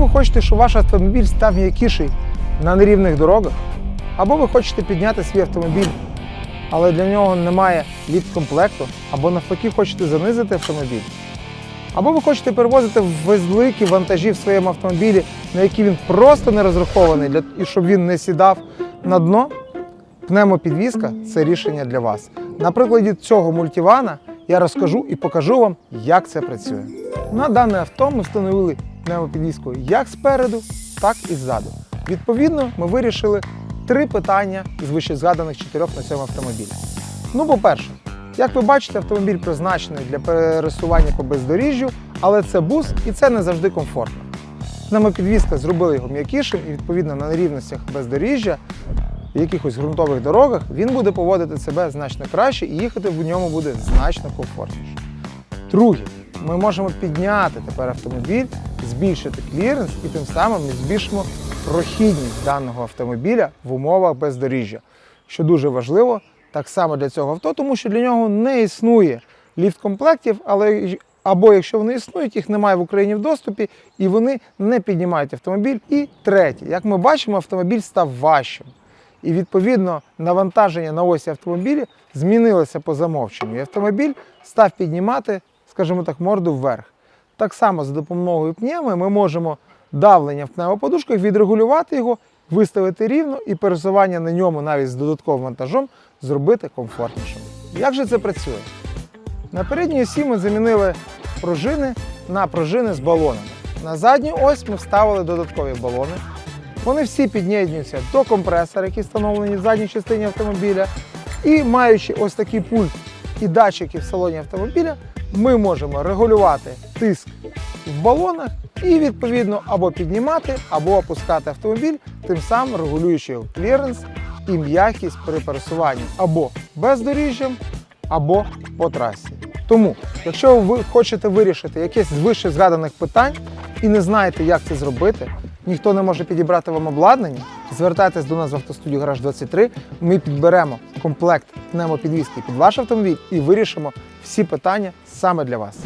хочете, щоб ваш автомобіль став м'якіший на нерівних дорогах, або ви хочете підняти свій автомобіль, але для нього немає ліфт-комплекту, або навпаки хочете занизити автомобіль, або ви хочете перевозити великі вантажі в своєму автомобілі, на які він просто не розрахований, для, і щоб він не сідав на дно, пневмопідвізка це рішення для вас. На прикладі цього мультивана я розкажу і покажу вам, як це працює. На дане авто ми встановили пневмопідвізку як спереду, так і ззаду. Відповідно, ми вирішили три питання із вищезгаданих чотирьох на цьому автомобілі. Ну, по-перше, як ви бачите, автомобіль призначений для пересування по бездоріжжю, але це бус і це не завжди комфортно. Пневмопідвізка зробила його м'якішим і відповідно на нерівностях бездоріжжя, в якихось ґрунтових дорогах він буде поводити себе значно краще і їхати в ньому буде значно комфортніше. Друге, ми можемо підняти тепер автомобіль, збільшити кліренс і тим самим ми збільшимо прохідність даного автомобіля в умовах бездоріжжя, що дуже важливо так само для цього авто, тому що для нього не існує ліфт-комплектів, але або якщо вони існують, їх немає в Україні в доступі, і вони не піднімають автомобіль. І третє, як ми бачимо, автомобіль став важчим. І відповідно навантаження на осі автомобіля змінилося по замовченню. І автомобіль став піднімати, скажімо так, морду вверх. Так само за допомогою пневми ми можемо давлення в пневмоподушках відрегулювати його, виставити рівно і пересування на ньому навіть з додатковим вантажом зробити комфортнішим. Як же це працює? На передній осі ми замінили пружини на пружини з балонами. На задню ось ми вставили додаткові балони. Вони всі під'єднуються до компресора, який встановлений в задній частині автомобіля. І маючи ось такий пульт і датчики в салоні автомобіля, ми можемо регулювати тиск в балонах і відповідно або піднімати, або опускати автомобіль, тим самим регулюючи його кліренс і м'якість при пересуванні або бездоріжжям, або по трасі. Тому, якщо ви хочете вирішити якесь з вище згаданих питань і не знаєте, як це зробити, ніхто не може підібрати вам обладнання, звертайтесь до нас в автостудію Гараж 23. Ми підберемо комплект пневмопідвізки під ваш автомобіль і вирішимо всі питання саме для вас.